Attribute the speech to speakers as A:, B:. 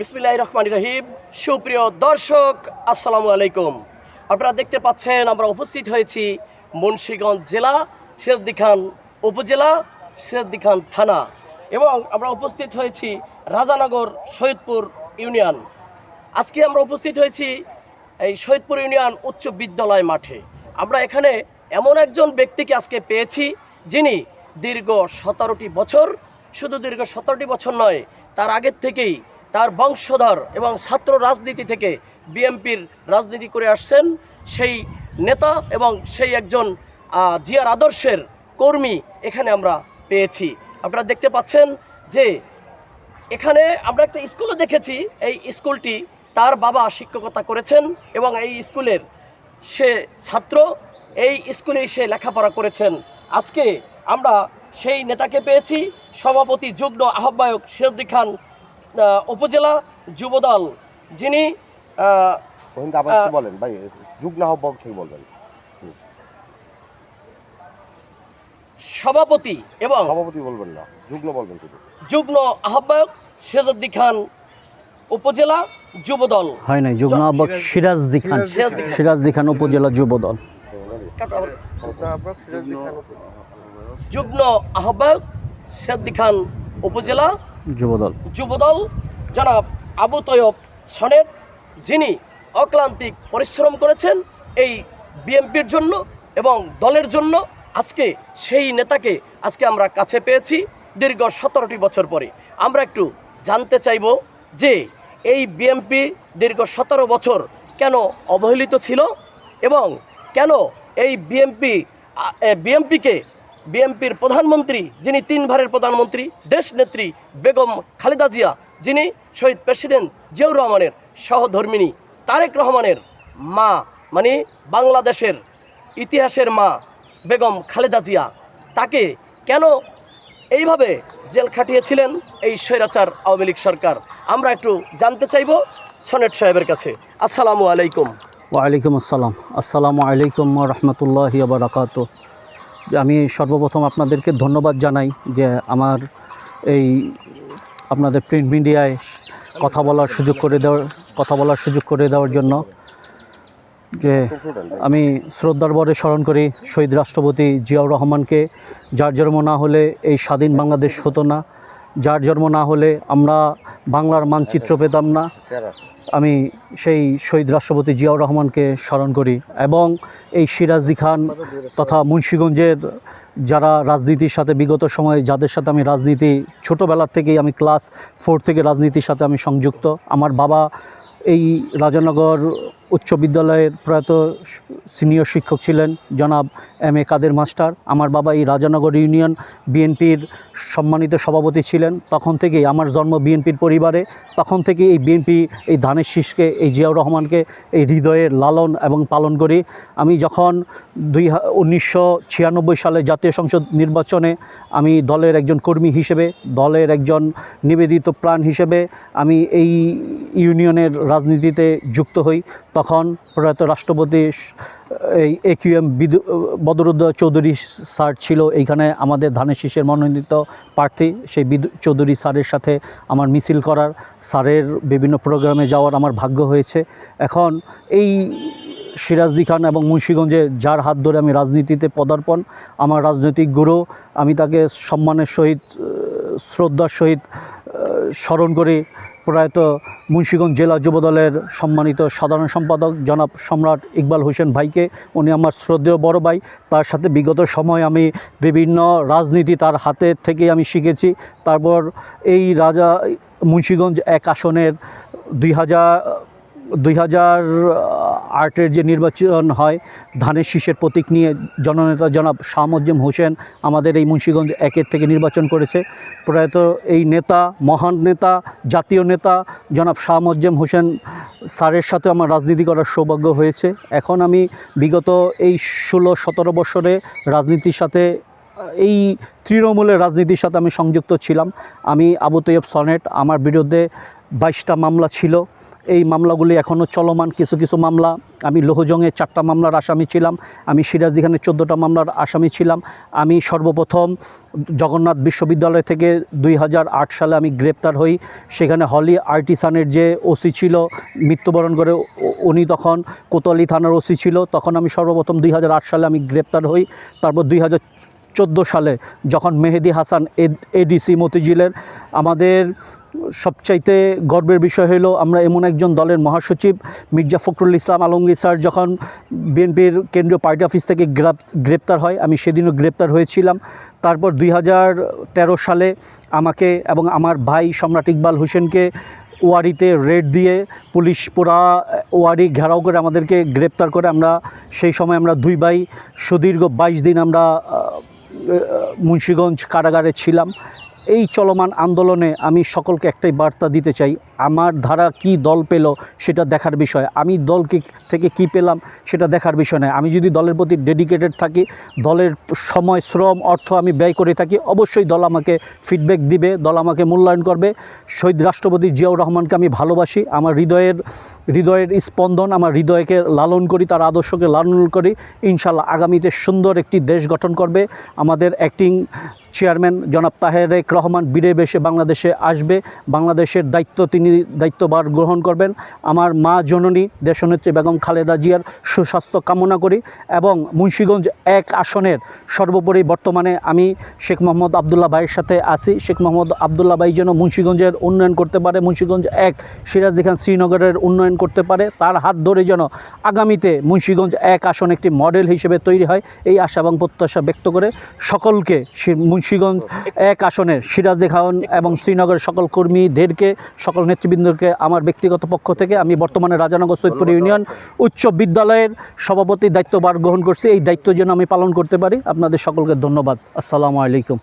A: বিসমিল্লাহ রহমান রহিম। সুপ্রিয় দর্শক, আসসালামু আলাইকুম। আপনারা দেখতে পাচ্ছেন, আমরা উপস্থিত হয়েছি মুন্সীগঞ্জ জেলা শেরদি খান উপজেলা শেরদি খান থানা এবং আমরা উপস্থিত হয়েছি রাজানগর শহীদপুর ইউনিয়ন। আজকে আমরা উপস্থিত হয়েছি এই শহীদপুর ইউনিয়ন উচ্চ বিদ্যালয় মাঠে। আমরা এখানে এমন একজন ব্যক্তিকে আজকে পেয়েছি, যিনি দীর্ঘ সতেরোটি বছর, শুধু দীর্ঘ সতেরোটি বছর নয়, তার আগের থেকেই তার বংশধর এবং ছাত্র রাজনীতি থেকে বিএমপির রাজনীতি করে আসছেন সেই নেতা এবং সেই একজন জিয়ার আদর্শের কর্মী এখানে আমরা পেয়েছি। আপনারা দেখতে পাচ্ছেন যে এখানে আমরা একটা স্কুলও দেখেছি। এই স্কুলটি তার বাবা শিক্ষকতা করেছেন এবং এই স্কুলের সে ছাত্র, এই স্কুলেই সে লেখাপড়া করেছেন। আজকে আমরা সেই নেতাকে পেয়েছি। সভাপতি, যুগ্ম আহ্বায়ক সিরদ্দি খান উপজেলা যুবদল যিনি
B: আবার বলেন ভাই যুগ্ন আহ্বায়ক থেকে বলবেন।
A: সভাপতি এবং
B: সভাপতি বলবেন না যুগ্ন বলবেন শুধু।
A: যুগ্ম আহ্বায়ক সিরাজউদ্দি খান উপজেলা যুবদল।
C: হয় নাই যুগ্ম আহ্বায়ক সিরাজদি খান।
A: সিরাজদি খান।
C: উপজেলা যুব দল
A: যুগ্ম আহ্বায়ক সিরাজউদ্দি খান উপজেলা
C: যুব দল
A: যুবদল, জনাব আবু তয়ব সনের যিনি অক্লান্তিক পরিশ্রম করেছেন এই বিএনপির জন্য এবং দলের জন্য, আজকে সেই নেতাকে আজকে আমরা কাছে পেয়েছি দীর্ঘ সতেরোটি বছর পরে। আমরা একটু জানতে চাইব যে এই বিএনপি দীর্ঘ সতেরো বছর কেন অবহেলিত ছিল এবং কেন এই বিএনপি বিএনপিকে বিএনপির প্রধানমন্ত্রী, যিনি তিনবারের প্রধানমন্ত্রী দেশনেত্রী বেগম খালেদা জিয়া, যিনি শহীদ প্রেসিডেন্ট জিয়াউর রহমানের সহধর্মিনী তারেক রহমানের মা মানে বাংলাদেশের ইতিহাসের মা বেগম খালেদা জিয়া। তাকে কেন এইভাবে জেল খাটিয়েছিলেন এই স্বৈরাচার আওয়ামী লীগ সরকার? আমরা একটু জানতে চাইব সনেট সাহেবের কাছে। আসসালামু আলাইকুম।
C: ওয়ালাইকুম আসসালাম। আসসালামু আলাইকুম রহমতুল্লাহ বারাকাত আমি সর্বপ্রথম আপনাদেরকে ধন্যবাদ জানাই যে আমার এই আপনাদের প্রিন্ট মিডিয়ায় কথা বলার সুযোগ করে দেওয়ার কথা বলার সুযোগ করে দেওয়ার জন্য যে আমি শ্রদ্ধার বরে স্মরণ করি, শহীদ রাষ্ট্রপতি জিয়াউর রহমানকে, যার জন্ম না হলে এই স্বাধীন বাংলাদেশ হতো না। যার জন্ম না হলে আমরা বাংলার মানচিত্র পেতাম না। আমি সেই শহীদ রাষ্ট্রপতি জিয়াউর রহমানকে স্মরণ করি এবং এই সিরাজদি খান তথা মুন্সীগঞ্জের যারা রাজনীতির সাথে বিগত সময়ে যাদের সাথে আমি রাজনীতি ছোটোবেলার থেকেই আমি ক্লাস ফোর থেকে রাজনীতির সাথে আমি সংযুক্ত। আমার বাবা এই রাজানগর উচ্চ বিদ্যালয়ের প্রয়াত সিনিয়র শিক্ষক ছিলেন জনাব এম এ কাদের মাস্টার। আমার বাবা এই রাজানগর ইউনিয়ন বিএনপির সম্মানিত সভাপতি ছিলেন। তখন থেকেই আমার জন্ম বিএনপির পরিবারে। তখন থেকে এই বিএনপি এই ধানের শীষকে, এই জিয়াউর রহমানকে এই হৃদয়ে লালন এবং পালন করি। আমি যখন দুই উনিশশো সালে জাতীয় সংসদ নির্বাচনে আমি দলের একজন কর্মী হিসেবে, দলের একজন নিবেদিত প্রাণ হিসেবে আমি এই ইউনিয়নের রাজনীতিতে যুক্ত হই, তখন প্রয়াত রাষ্ট্রপতি এই A Q M Badruddoza Chowdhury sir ছিল এইখানে আমাদের ধানের শীষের মনোনীত প্রার্থী। সেই বিদু, চৌধুরী স্যারের সাথে আমার মিছিল করার, স্যারের বিভিন্ন প্রোগ্রামে যাওয়ার আমার ভাগ্য হয়েছে। এখন এই সিরাজদি খান এবং মুন্সীগঞ্জে যার হাত ধরে আমি রাজনীতিতে পদার্পণ, আমার রাজনৈতিক গুরু, আমি তাকে সম্মানের সহিত শ্রদ্ধার সহিত স্মরণ করি প্রয়াত মুন্সীগঞ্জ জেলা যুবদলের সম্মানিত সাধারণ সম্পাদক জনাব সম্রাট ইকবাল হোসেন ভাইকে, উনি আমার শ্রদ্ধেয় বড় ভাই। তার সাথে বিগত সময় আমি বিভিন্ন রাজনীতি তার হাতে থেকে আমি শিখেছি। তারপর এই রাজা মুন্সীগঞ্জ এক আসনের দুই হাজার দুই হাজার আটের যে নির্বাচন হয়, ধানের শীষের প্রতীক নিয়ে জননেতা জনাব শাহ মজ্জেম হোসেন আমাদের এই মুন্সীগঞ্জ একের থেকে নির্বাচন করেছে। প্রয়াত এই নেতা, মহান নেতা, জাতীয় নেতা জনাব শাহ মজ্জেম হোসেন স্যারের সাথে আমার রাজনীতি করার সৌভাগ্য হয়েছে। এখন আমি বিগত এই ষোলো, সতেরো বছরে রাজনীতির সাথে, এই তৃণমূলের রাজনীতির সাথে আমি সংযুক্ত ছিলাম। আমি আবু তৈয়ব সনেট, আমার বিরুদ্ধে বাইশটা মামলা ছিল। এই মামলাগুলি এখনও চলমান। কিছু কিছু মামলা, আমি লোহজংয়ে চারটা মামলার আসামি ছিলাম। আমি সিরাজদিখানে চোদ্দোটা মামলার আসামি ছিলাম। আমি সর্বপ্রথম জগন্নাথ বিশ্ববিদ্যালয় থেকে দুই হাজার আট সালে আমি গ্রেপ্তার হই। সেখানে হলি আর্টিসানের যে ওসি ছিল, মৃত্যুবরণ করে উনি তখন কোতোয়ালি থানার ওসি ছিল। তখন আমি সর্বপ্রথম দুই হাজার আট সালে আমি গ্রেপ্তার হই। তারপর দুই হাজার চোদ্দ সালে যখন মেহেদি হাসান এডিসি মতিঝিলের আমাদের সবচাইতে গর্বের বিষয় হলো আমরা এমন একজন দলের মহাসচিব, মির্জা ফখরুল ইসলাম আলমগীর স্যার যখন বিএনপির কেন্দ্রীয় পার্টি অফিস থেকে গ্রেপ্তার হয়, আমি সেদিনও গ্রেপ্তার হয়েছিলাম। তারপর দুই হাজার তেরো সালে আমাকে এবং আমার ভাই সম্রাট ইকবাল হোসেনকে ওয়ারিতে রেড দিয়ে পুলিশ পুরা ওয়ারি ঘেরাও করে আমাদেরকে গ্রেপ্তার করে। আমরা সেই সময় আমরা দুই ভাই, সুদীর্ঘ বাইশ দিন আমরা মুন্সীগঞ্জ কারাগারে ছিলাম। এই চলমান আন্দোলনে আমি সকলকে একটাই বার্তা দিতে চাই আমার ধারা কি দল পেল সেটা দেখার বিষয়। আমি দলকে থেকে কি পেলাম সেটা দেখার বিষয় নয়। আমি যদি দলের প্রতি ডেডিকেটেড থাকি, দলের সময়, শ্রম, অর্থ আমি ব্যয় করে থাকি, অবশ্যই দল আমাকে ফিডব্যাক দিবে, দল আমাকে মূল্যায়ন করবে। শহীদ রাষ্ট্রপতি জিয়াউর রহমানকে আমি ভালোবাসি। আমার হৃদয়ের হৃদয়ের স্পন্দন, আমার হৃদয়কে লালন করি, তার আদর্শকে লালন করি। ইনশাল্লাহ আগামীতে সুন্দর একটি দেশ গঠন করবে। আমাদের অ্যাক্টিং চেয়ারম্যান জনাব তাহেরেক রহমান বীরের বেশে বাংলাদেশে আসবে। বাংলাদেশের দায়িত্ব তিনি দায়িত্বভার গ্রহণ করবেন। আমার মা জননী দেশনেত্রী বেগম খালেদা জিয়ার সুস্বাস্থ্য কামনা করি এবং মুন্সীগঞ্জ এক আসনের সর্বোপরি বর্তমানে আমি শেখ মোহাম্মদ আবদুল্লাহ ভাইয়ের সাথে আছি। শেখ মোহাম্মদ আবদুল্লাহ ভাই যেন মুন্সীগঞ্জের উন্নয়ন করতে পারে, মুন্সীগঞ্জ এক সিরাজদি খান শ্রীনগরের উন্নয়ন করতে পারে, তার হাত ধরে যেন আগামীতে মুন্সীগঞ্জ এক আসন একটি মডেল হিসেবে তৈরি হয়, এই আশা এবং প্রত্যাশা ব্যক্ত করে সকলকে মুন্সীগঞ্জ এক আসনের সিরাজদি খান এবং শ্রীনগরের সকল কর্মীদেরকে, সকল নেতৃবৃন্দকে আমার ব্যক্তিগত পক্ষ থেকে আমি বর্তমানে রাজানগর সৈয়দপুর ইউনিয়ন উচ্চ বিদ্যালয়ের সভাপতির দায়িত্বভার গ্রহণ করছি। এই দায়িত্ব যেন আমি পালন করতে পারি আপনাদের সকলকে ধন্যবাদ। আসসালামু আলাইকুম।